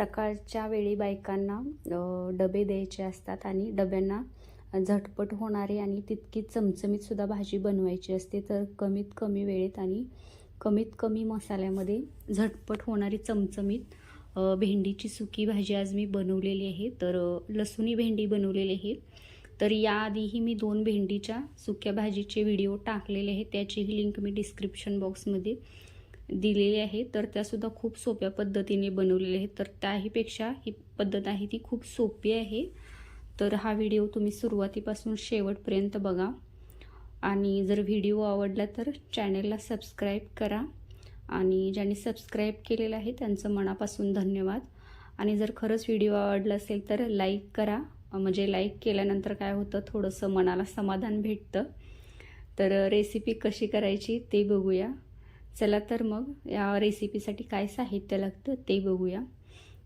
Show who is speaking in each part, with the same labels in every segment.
Speaker 1: सकाळच्या वेळी बायकांना डबे द्यायचे असतात आणि डब्यांना झटपट होणारी आणि तितकी चमचमीतसुद्धा भाजी बनवायची असते. तर कमीत कमी वेळेत आणि कमीत कमी मसाल्यामध्ये झटपट होणारी चमचमीत भेंडीची सुकी भाजी आज मी बनवलेली आहे. तर लसुणी भेंडी बनवलेली आहे. तर याआधीही मी दोन भेंडीच्या सुक्या भाजीचे व्हिडिओ टाकलेले आहेत. त्याचीही लिंक मी डिस्क्रिप्शन बॉक्समध्ये दिलेली आहे तर त्यासुद्धा खूप सोप्या पद्धतीने बनवलेले आहेत तर त्याहीपेक्षा ही पद्धत आहे ती खूप सोपी आहे. तर हा व्हिडिओ तुम्ही सुरुवातीपासून शेवटपर्यंत बघा. आणि जर व्हिडिओ आवडला तर चॅनलला सबस्क्राईब करा. आणि ज्यांनी सबस्क्राईब केलेलं आहे त्यांचं मनापासून धन्यवाद. आणि जर खरंच व्हिडिओ आवडला असेल तर लाईक करा. म्हणजे लाईक केल्यानंतर काय होतं थोडंसं मनाला समाधान भेटतं. तर रेसिपी कशी करायची ते बघूया. चला तर मग या रेसिपीसाठी काय साहित्य लागतं ते बघूया.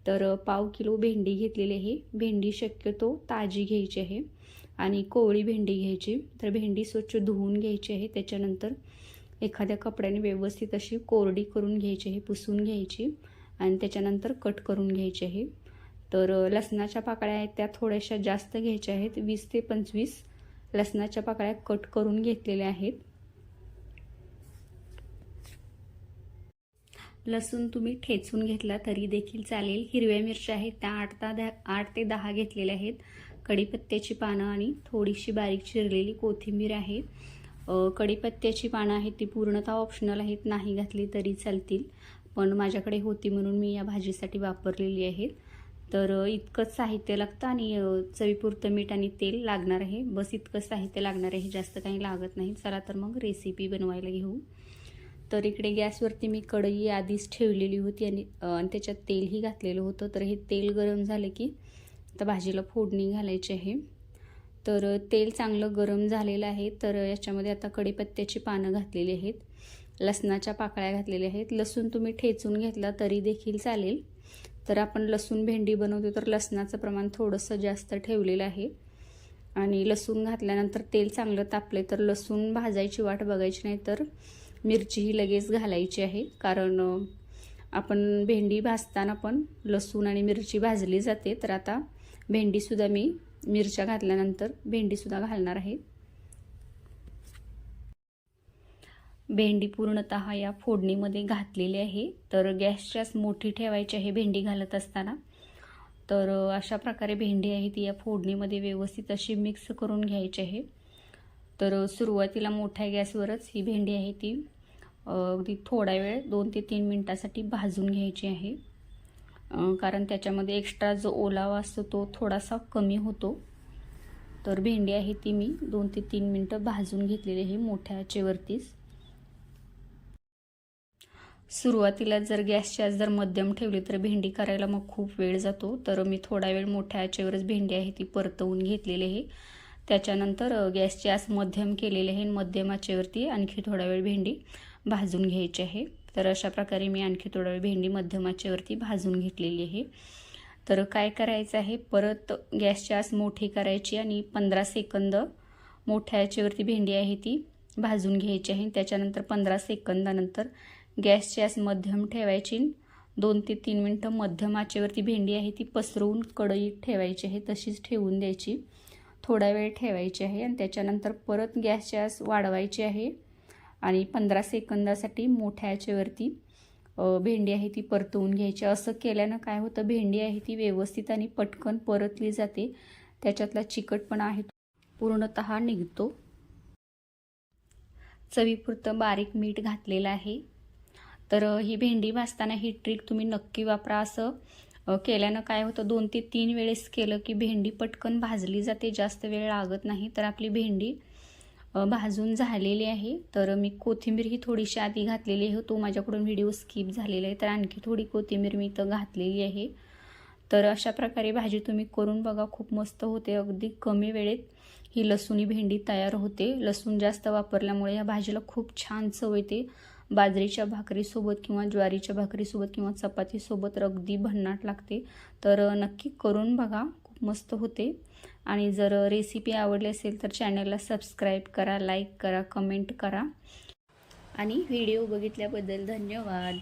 Speaker 1: तर पाव किलो भेंडी घेतलेली आहे. भेंडी शक्यतो ताजी घ्यायची आहे आणि कोवळी भेंडी घ्यायची. तर भेंडी स्वच्छ धुवून घ्यायची आहे. त्याच्यानंतर एखाद्या कपड्याने व्यवस्थित अशी कोरडी करून घ्यायची आहे पुसून घ्यायची आणि त्याच्यानंतर कट करून घ्यायची आहे. तर लसणाच्या पाकळ्या आहेत त्या थोड्याशा जास्त घ्यायच्या आहेत. वीस ते पंचवीस लसणाच्या पाकळ्या कट करून घेतलेल्या आहेत. लसूण तुम्ही ठेचून घेतला तरी देखील चालेल. हिरव्या मिरच्या आहेत त्या आठ ता दहा आठ ते दहा घेतलेल्या आहेत. कढीपत्त्याची पानं आणि थोडीशी बारीक चिरलेली कोथिंबीर आहे. कढीपत्त्याची पानं आहेत ती पूर्णतः ऑप्शनल आहेत नाही घातली तरी चालतील. पण माझ्याकडे होती म्हणून मी या भाजीसाठी वापरलेली आहेत. तर इतकंच साहित्य लागतं आणि चवीपुरतं मीठ आणि तेल लागणार आहे. बस इतकं साहित्य लागणार आहे जास्त काही लागत नाही. चला तर मग रेसिपी बनवायला घेऊ. तर इकडे गॅसवरती मी कढई आधीच ठेवलेली होती आणि आणि त्याच्यात तेलही घातलेलं होतं. तर हे तेल गरम झालं की आता भाजीला फोडणी घालायची आहे. तर तेल चांगलं गरम झालेलं आहे. तर याच्यामध्ये आता कढीपत्त्याची पानं घातलेली आहेत. लसणाच्या पाकळ्या घातलेल्या आहेत. लसूण तुम्ही ठेचून घेतला तरी देखील चालेल. तर आपण लसूण भेंडी बनवतो तर लसणाचं प्रमाण थोडंसं जास्त ठेवलेलं आहे. आणि लसूण घातल्यानंतर तेल चांगलं तापले तर लसूण भाजायची वाट बघायची नाही तर मिरची ही लगेच घालायची आहे. कारण आपण भेंडी भाजताना पण लसूण आणि मिरची भाजली जाते. तर आता भेंडीसुद्धा मी मिरच्या घातल्यानंतर भेंडीसुद्धा घालणार आहे. भेंडी पूर्णतः या फोडणीमध्ये घातलेली आहे. तर गॅसच्याच मोठी ठेवायची आहे भेंडी घालत असताना. तर अशा प्रकारे भेंडी आहे ती या फोडणीमध्ये व्यवस्थित अशी मिक्स करून घ्यायची आहे. तर सुरुवातीला मोठ्या गॅसवरच ही भेंडी आहे ती अगदी थोडा वेळ दोन ते तीन मिनटासाठी भाजून घ्यायची आहे. कारण त्याच्यामध्ये एक्स्ट्रा जो ओलावा असतो तो थोडासा कमी होतो. तर भेंडी आहे ती मी दोन ते तीन मिनटं भाजून घेतलेली आहे मोठ्या आचेवरतीच. सुरुवातीला जर गॅसची आज जर मध्यम ठेवली तर भेंडी करायला मग खूप वेळ जातो. तर मी थोडा वेळ मोठ्या आचेवरच भेंडी आहे ती परतवून घेतलेली आहे. त्याच्यानंतर गॅसची आज मध्यम केलेली आहे मध्यम आचेवरती आणखी थोडा वेळ भेंडी. भाजून घ्यायची आहे. तर अशा प्रकारे मी आणखी थोडा वेळ भेंडी मध्यम आचेवरती भाजून घेतलेली आहे. तर काय करायचं आहे? परत गॅसची आस मोठी करायची आणि पंधरा सेकंद मोठ्या आचेवरती भेंडी आहे ती भाजून घ्यायची आहे. त्याच्यानंतर पंधरा सेकंदानंतर गॅसची आस मध्यम ठेवायची दोन ते तीन मिनटं मध्यम आचेवरती भेंडी आहे ती पसरवून कढईत ठेवायची आहे. तशीच ठेवून द्यायची. थोडा वेळ ठेवायची आहे आणि त्याच्यानंतर परत गॅसची आस वाढवायची आहे. आणि पंधरा सेकंदासाठी मोठ्या याच्यावरती भेंडी आहे ती परतवून घ्यायची. असं केल्यानं काय होतं भेंडी आहे ती व्यवस्थित आणि पटकन परतली जाते. त्याच्यातला चिकटपणा आहे तो पूर्णतः निघतो. चवीपुरतं बारीक मीठ घातलेलं आहे. तर ही भेंडी भाजताना ही ट्रिक तुम्ही नक्की वापरा. असं केल्यानं काय होतं दोन ते तीन वेळेस केलं की भेंडी पटकन भाजली जाते. जास्त वेळ लागत नाही. तर आपली भेंडी भाजून झालेली आहे. तर मी कोथिंबीर ही थोडीशी आधी घातलेली आहे. तो माझ्याकडून व्हिडिओ स्किप झालेला आहे. तर आणखी थोडी कोथिंबीर मी इथं घातलेली आहे. तर अशा प्रकारे भाजी तुम्ही करून बघा. खूप मस्त होते. अगदी कमी वेळेत ही लसूणी भेंडी तयार होते. लसूण जास्त वापरल्यामुळे या भाजीला खूप छान चव येते. बाजरीच्या भाकरीसोबत किंवा ज्वारीच्या भाकरीसोबत किंवा चपातीसोबत अगदी भन्नाट लागते. तर नक्की करून बघा. खूप मस्त होते. आणि जर रेसिपी आवडली असेल तर चॅनलला सबस्क्राईब करा लाईक करा कमेंट करा. आणि व्हिडिओ बघितल्याबद्दल धन्यवाद.